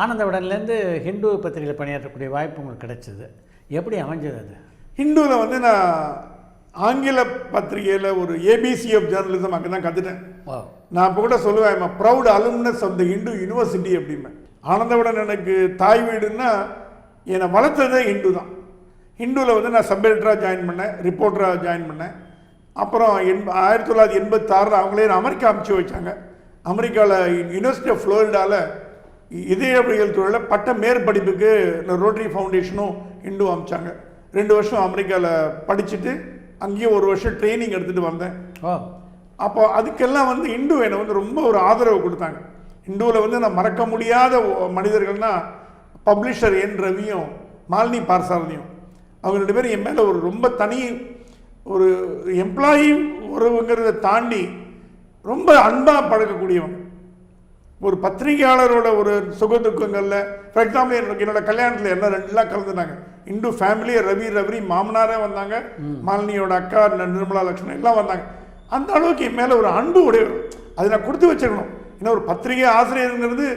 ஆனந்தவுடன்லேருந்து ஹிந்து பத்திரிகையில் பணியாற்றக்கூடிய வாய்ப்பு உங்களுக்கு கிடைச்சது. எப்படி அமைஞ்சது அது? ஹிந்துவில் வந்து நான் ஆங்கில பத்திரிகையில் ஒரு ஏபிசி ஆஃப் ஜேர்னலிசம் அங்கே தான் கற்றுட்டேன் நான் இப்போ கூட சொல்லுவேன் proud alumnus of the Hindu university அப்படிம்பேன். ஆனந்தவுடன் எனக்கு தாய் வீடுன்னா என்னை வளர்த்ததே ஹிந்து தான். ஹிந்துவில் வந்து நான் சப் எடிட்டராக ஜாயின் பண்ணேன் ரிப்போர்ட்டராக ஜாயின் பண்ணேன். அப்புறம் எண் ஆயிரத்தி தொள்ளாயிரத்தி எண்பத்தாறில் அவங்களே அமெரிக்கா அமுச்சு வச்சாங்க. அமெரிக்காவில் யூனிவர்சிட்டி ஆஃப் ஃப்ளோரிடாவில் இதயவியல் துறையில் பட்ட மேற்படிப்புக்கு இந்த ரோட்டரி ஃபவுண்டேஷனும் ஹிந்து அமிச்சாங்க. ரெண்டு வருஷம் அமெரிக்காவில் படிச்சுட்டு அங்கேயே ஒரு வருஷம் ட்ரைனிங் எடுத்துகிட்டு வந்தேன். அப்போ அதுக்கெல்லாம் வந்து இந்து என்னை வந்து ரொம்ப ஒரு ஆதரவு கொடுத்தாங்க. இந்துவில் வந்து நான் மறக்க முடியாத ஒ- மனிதர்கள்னா பப்ளிஷர் என் ரவியும் மாலினி பார்சாரதியும். அவங்க ரெண்டு பேரும் என் மேலே ஒரு ரொம்ப தனி ஒரு எம்ப்ளாயி உறவுங்கிறத தாண்டி ரொம்ப அன்பாக பழக்கக்கூடியவங்க ஒரு பத்திரிகையாளரோட ஒரு சுக துக்கங்களில் ஃபார் எக்ஸாம்பிள் எனக்கு என்னோட கல்யாணத்தில் எல்லாம் ரெண்டுலாம் கலந்துனாங்க. இந்து ஃபேமிலி ரவி ரவி மாமனாரே வந்தாங்க. மாலினியோட அக்கா நிர்மலா லட்சுமணன் எல்லாம் வந்தாங்க. அந்த அளவுக்கு என் மேலே ஒரு அன்பு உடையவர் அதை நான் கொடுத்து வச்சிருக்கணும். ஏன்னா ஒரு பத்திரிகை ஆசிரியருங்கிறது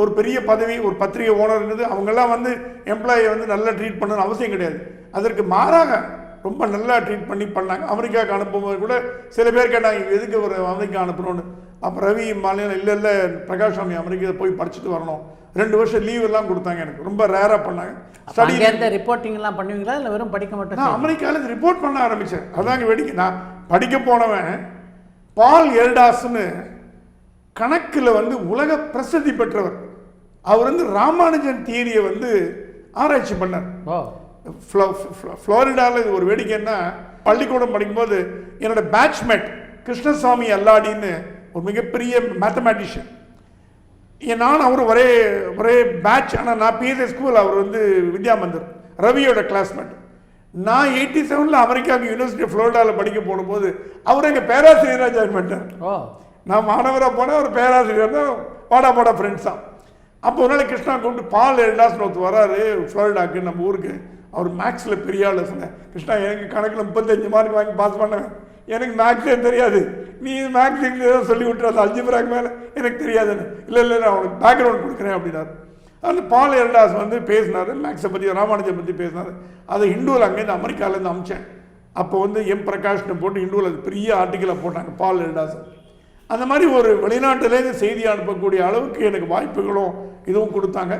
ஒரு பெரிய பதவி ஒரு பத்திரிகை ஓனருங்கிறது அவங்கெல்லாம் வந்து எம்ப்ளாயை வந்து நல்லா ட்ரீட் பண்ணணும்னு அவசியம் கிடையாது. அதற்கு மாறாக ரொம்ப நல்லா ட்ரீட் பண்ணி பண்ணாங்க. அமெரிக்காவுக்கு அனுப்பும்போது கூட சில பேர் கேட்டாங்க "இங்க எதுக்கு ஒரு அமெரிக்கா அனுப்புகிறோன்னு அப்போ ரவி மாநிலம் இல்லை இல்லை பிரகாஷ் சாமி அமெரிக்கா போய் படிச்சுட்டு வரணும். ரெண்டு வருஷம் லீவ் எல்லாம் கொடுத்தாங்க எனக்கு. ரொம்ப ரேராக பண்ணாங்க. ஸ்டடி அங்கேருந்து ரிப்போர்ட்டிங்லாம் பண்ணுவீங்களா? இல்லை வெறும் படிக்க மட்டும் நான் அமெரிக்காவில் ரிப்போர்ட் பண்ண ஆரம்பித்தேன் அதாங்க வேடிக்கை. நான் படிக்க போனவன் பால் எல்டாஸ்னு கணக்கில் வந்து உலக பிரசித்தி பெற்றவர். அவர் வந்து ராமானுஜன் தியரியை வந்து ஆராய்ச்சி பண்ணார். ஓ ஃப்ளோரிடாவில் ஒரு வேடிக்கைன்னா பள்ளிக்கூடம் படிக்கும்போது என்னோட பேட்ச்மேட் கிருஷ்ணசாமி அல்லாடின்னு ஒரு மிகப்பெரிய மேத்தமேட்டிஷியன் நான் அவர் ஒரே ஒரே பேட்ச் ஆனால் நான் பிஎஸ்ஏ ஸ்கூல் அவர் வந்து வித்யா மந்திர் ரவியோட கிளாஸ்மேட் நான் எயிட்டி செவனில் அமெரிக்காவுக்கு யூனிவர்சிட்டி ஃப்ளோரிடாவில் படிக்க போடும்போது அவர் எங்கள் பேராசிரியராக ஜாயின் பண்ணிட்டார். நான் மாணவராக போனேன் ஒரு பேராசிரியர் தான் வாடா போடா ஃப்ரெண்ட்ஸ் தான் அப்போ ஒரு நாள் கிருஷ்ணா கூப்பிட்டு பால் எல்டாஸ்னு ஒருத்தர் வராரு ஃப்ளோரிடாக்கு நம்ம ஊருக்கு. அவர் மேக்ஸில் பெரிய ஆள் சொன்னேன் கிருஷ்ணா எனக்கு கணக்கில் முப்பத்தஞ்சு மார்க் வாங்கி பாஸ் பண்ணுவேன். எனக்கு மேக்ஸே தெரியாது. நீ மேக்ஸ் தான் சொல்லி விட்டுறாது அஞ்சு பிராக் மேலே. எனக்கு தெரியாதுன்னு. இல்லை இல்லை நான் அவனுக்கு பேக்ரவுண்ட் கொடுக்குறேன் அப்படின்னாரு. அந்த பால் எல்டாஸ் வந்து பேசினார். மேக்ஸை பற்றி ராமானுஜன் பற்றி பேசினார். அதை ஹிந்துவில் அங்கேருந்து அமெரிக்காவிலேருந்து அமிச்சேன். அப்போ வந்து எம். பிரகாஷ்னு போட்டு ஹிந்துவில் அது பெரிய ஆர்டிக்கலாக போட்டாங்க பால் எல்டாஸ் அந்த மாதிரி ஒரு வெளிநாட்டிலேருந்து செய்தி அனுப்பக்கூடிய அளவுக்கு எனக்கு வாய்ப்புகளும் இதுவும் கொடுத்தாங்க.